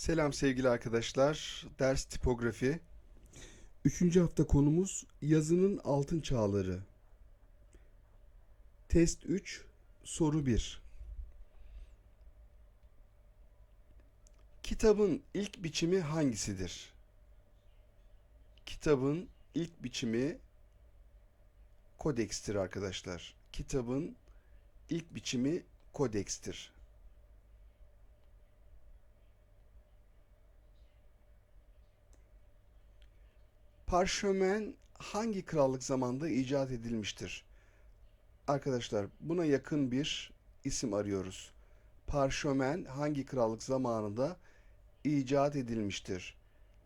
Selam sevgili arkadaşlar. Ders tipografi. Üçüncü hafta konumuz yazının altın çağları. Test 3, soru 1. Kitabın ilk biçimi hangisidir? Kitabın ilk biçimi kodekstir arkadaşlar. Kitabın ilk biçimi kodekstir. Parşömen hangi krallık zamanında icat edilmiştir? Arkadaşlar buna yakın bir isim arıyoruz. Parşömen hangi krallık zamanında icat edilmiştir?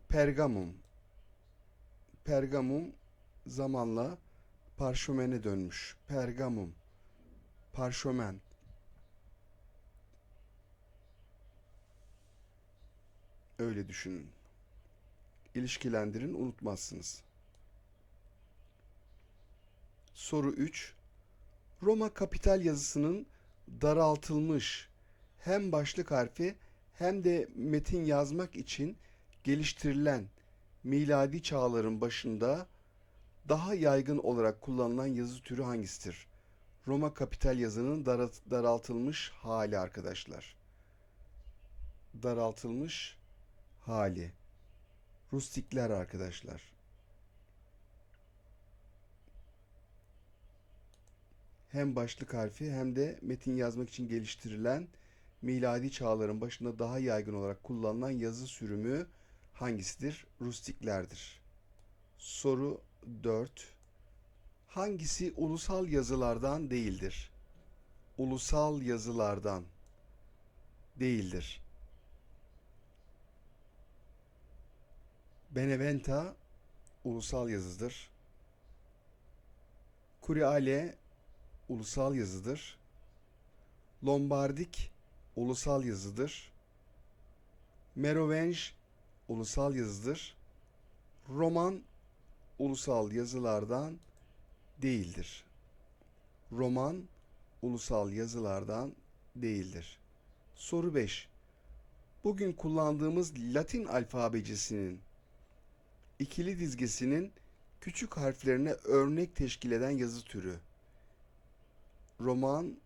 Pergamum. Pergamum zamanla parşömene dönmüş. Pergamum. Parşömen. Öyle düşünün ilişkilendirin unutmazsınız. Soru 3. Roma kapital yazısının daraltılmış hem başlık harfi hem de metin yazmak için geliştirilen miladi çağların başında daha yaygın olarak kullanılan yazı türü hangisidir? Roma kapital yazının daraltılmış hali arkadaşlar. Daraltılmış hali. Rustikler arkadaşlar. Hem başlık harfi hem de metin yazmak için geliştirilen miladi çağların başında daha yaygın olarak kullanılan yazı sürümü hangisidir? Rustiklerdir. Soru 4. Hangisi ulusal yazılardan değildir? Ulusal yazılardan değildir. Beneventa ulusal yazıdır. Kuriale ulusal yazıdır. Lombardik ulusal yazıdır. Merovinj ulusal yazıdır. Roman ulusal yazılardan değildir. Roman ulusal yazılardan değildir. Soru 5. Bugün kullandığımız Latin alfabecisinin ikili dizgesinin küçük harflerine örnek teşkil eden yazı türü. Roman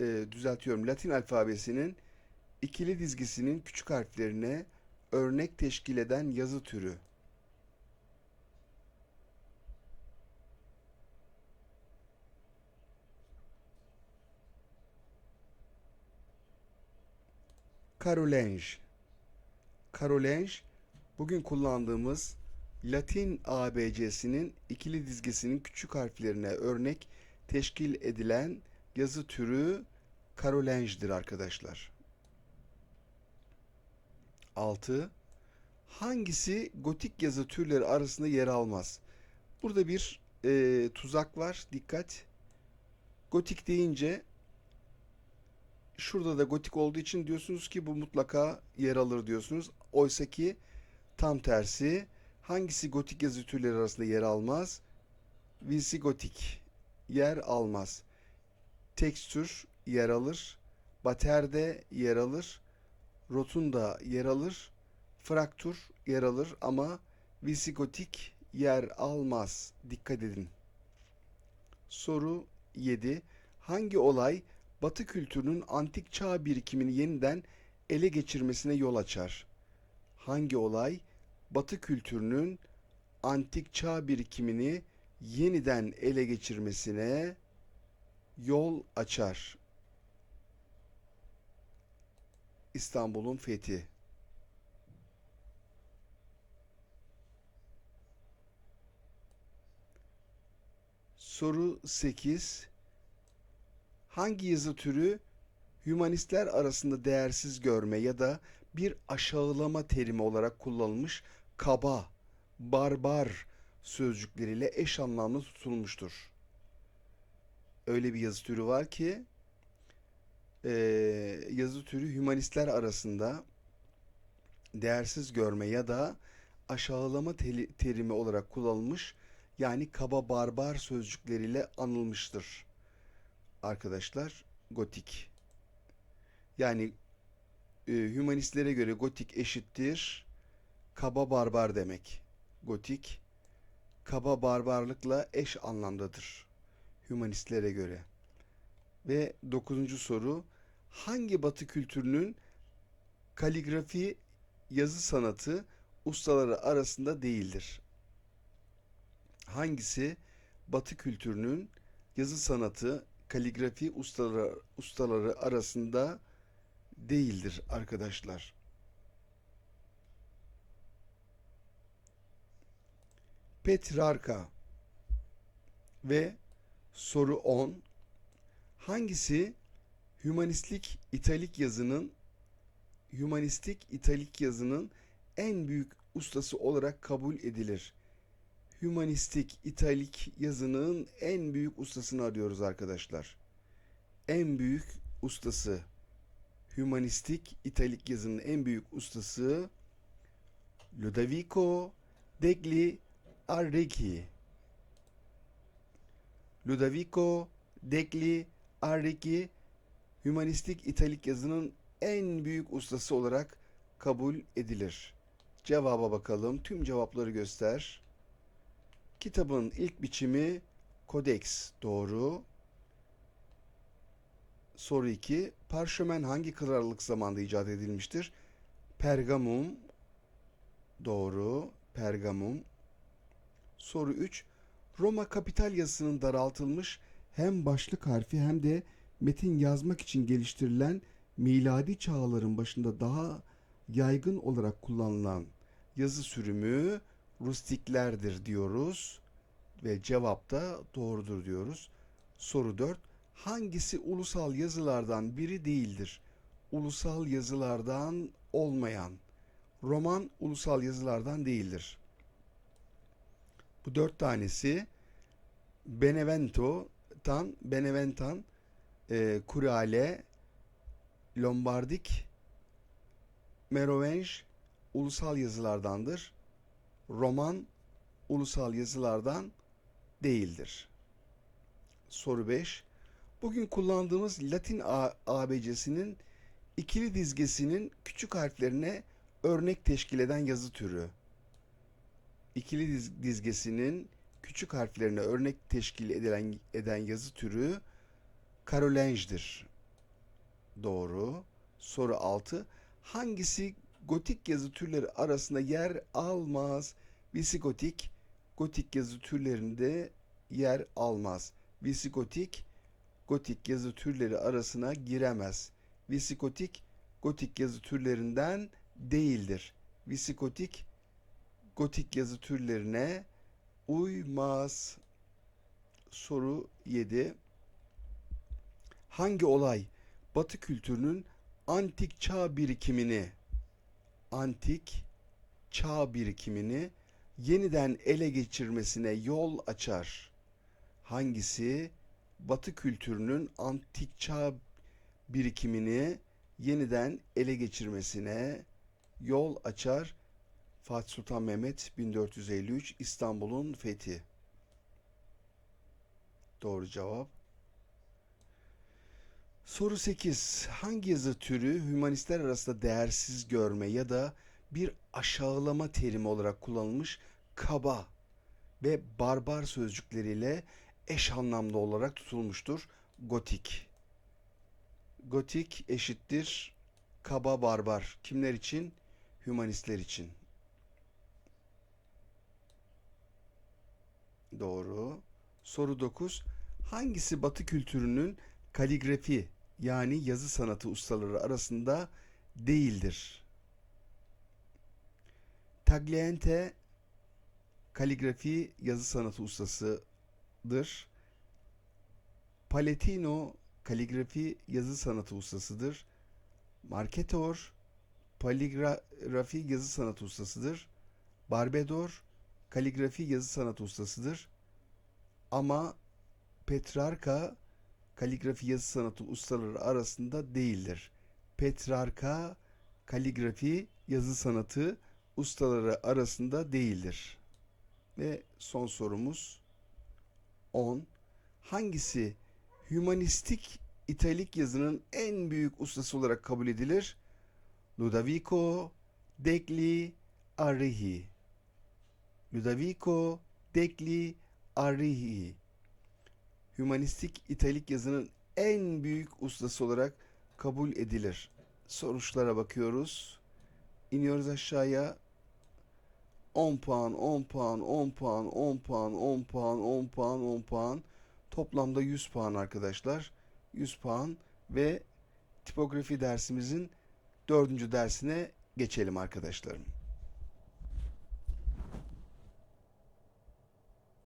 e, düzeltiyorum Latin alfabesinin ikili dizgisinin küçük harflerine örnek teşkil eden yazı türü. Karolenj. Karolenj bugün kullandığımız Latin ABC'sinin ikili dizgesinin küçük harflerine örnek teşkil edilen yazı türü Karolenj'dir arkadaşlar. 6. Hangisi gotik yazı türleri arasında yer almaz? Burada bir e, tuzak var. Dikkat. Gotik deyince şurada da gotik olduğu için diyorsunuz ki bu mutlaka yer alır diyorsunuz. Oysa ki tam tersi hangisi gotik yazı türleri arasında yer almaz? Visigotik yer almaz. Tekstür yer alır. Baterde yer alır. Rotunda yer alır. Fraktur yer alır ama visigotik yer almaz. Dikkat edin. Soru 7. Hangi olay Batı kültürünün antik çağ birikimini yeniden ele geçirmesine yol açar? Hangi olay Batı kültürünün antik çağ birikimini yeniden ele geçirmesine yol açar? İstanbul'un fethi. Soru 8. Hangi yazı türü hümanistler arasında değersiz görme ya da bir aşağılama terimi olarak kullanılmış kaba, barbar sözcükleriyle eş anlamlı tutulmuştur? Öyle bir yazı türü var ki eee, yazı türü hümanistler arasında değersiz görme ya da aşağılama terimi olarak kullanılmış yani kaba barbar sözcükleriyle anılmıştır. Arkadaşlar gotik. Yani e, hümanistlere göre gotik eşittir kaba barbar demek. Gotik kaba barbarlıkla eş anlamdadır hümanistlere göre. Ve dokuzuncu soru hangi batı kültürünün kaligrafi yazı sanatı ustaları arasında değildir? Hangisi batı kültürünün yazı sanatı kaligrafi ustaları, ustaları arasında değildir arkadaşlar? Petrarka ve soru 10 hangisi hümanistlik italik yazının hümanistik italik yazının en büyük ustası olarak kabul edilir? Hümanistik italik yazının en büyük ustasını arıyoruz arkadaşlar. En büyük ustası hümanistik italik yazının en büyük ustası Ludovico degli Arrighi. Ludovico degli Arrighi hümanistik italik yazının en büyük ustası olarak kabul edilir. Cevaba bakalım. Tüm cevapları göster. Kitabın ilk biçimi kodeks doğru. Soru 2. Parşömen hangi krallık zamanında icat edilmiştir? Pergamum doğru. Pergamum. Soru 3. Roma kapital yazısının daraltılmış hem başlık harfi hem de metin yazmak için geliştirilen miladi çağların başında daha yaygın olarak kullanılan yazı sürümü rustiklerdir diyoruz ve cevap da doğrudur diyoruz. Soru 4. Hangisi ulusal yazılardan biri değildir? Ulusal yazılardan olmayan. Roman ulusal yazılardan değildir. Bu dört tanesi Benevento'dan Beneventan, e, Kurale, Lombardik, Merovinj ulusal yazılardandır. Roman ulusal yazılardan değildir. Soru 5. Bugün kullandığımız Latin ABC'sinin ikili dizgesinin küçük harflerine örnek teşkil eden yazı türü. İkili diz- dizgesinin küçük harflerine örnek teşkil edilen eden yazı türü Karolenj'dir. Doğru. Soru 6. Hangisi gotik yazı türleri arasında yer almaz? Visigotik gotik yazı türlerinde yer almaz. Visigotik gotik yazı türleri arasına giremez. Visigotik gotik yazı türlerinden değildir. Visigotik gotik yazı türlerine uymaz. Soru 7. Hangi olay Batı kültürünün antik çağ birikimini antik çağ birikimini yeniden ele geçirmesine yol açar? Hangisi Batı kültürünün antik çağ birikimini yeniden ele geçirmesine yol açar? Fatih Sultan Mehmet 1453 İstanbul'un fethi. Doğru cevap. Soru 8. Hangi yazı türü hümanistler arasında değersiz görme ya da bir aşağılama terimi olarak kullanılmış kaba ve barbar sözcükleriyle eş anlamlı olarak tutulmuştur? Gotik. Gotik eşittir kaba barbar. Kimler için? Hümanistler için. Doğru. Soru 9. Hangisi Batı kültürünün kaligrafi yani yazı sanatı ustaları arasında değildir? Tagliente kaligrafi yazı sanatı ustasıdır. Paletino kaligrafi yazı sanatı ustasıdır. Marketor kaligrafi yazı sanatı ustasıdır. Barbedor kaligrafi yazı sanatı ustasıdır. Ama Petrarka kaligrafi yazı sanatı ustaları arasında değildir. Petrarka kaligrafi yazı sanatı ustaları arasında değildir. Ve son sorumuz 10. Hangisi hümanistik italik yazının en büyük ustası olarak kabul edilir? Ludovico degli Arrighi. Ludovico degli Arrighi. Hümanistik İtalik yazının en büyük ustası olarak kabul edilir. Sonuçlara bakıyoruz. İniyoruz aşağıya. 10 puan, 10 puan, 10 puan, 10 puan, 10 puan, 10 puan, 10 puan. Toplamda 100 puan arkadaşlar. 100 puan ve tipografi dersimizin dördüncü dersine geçelim arkadaşlarım.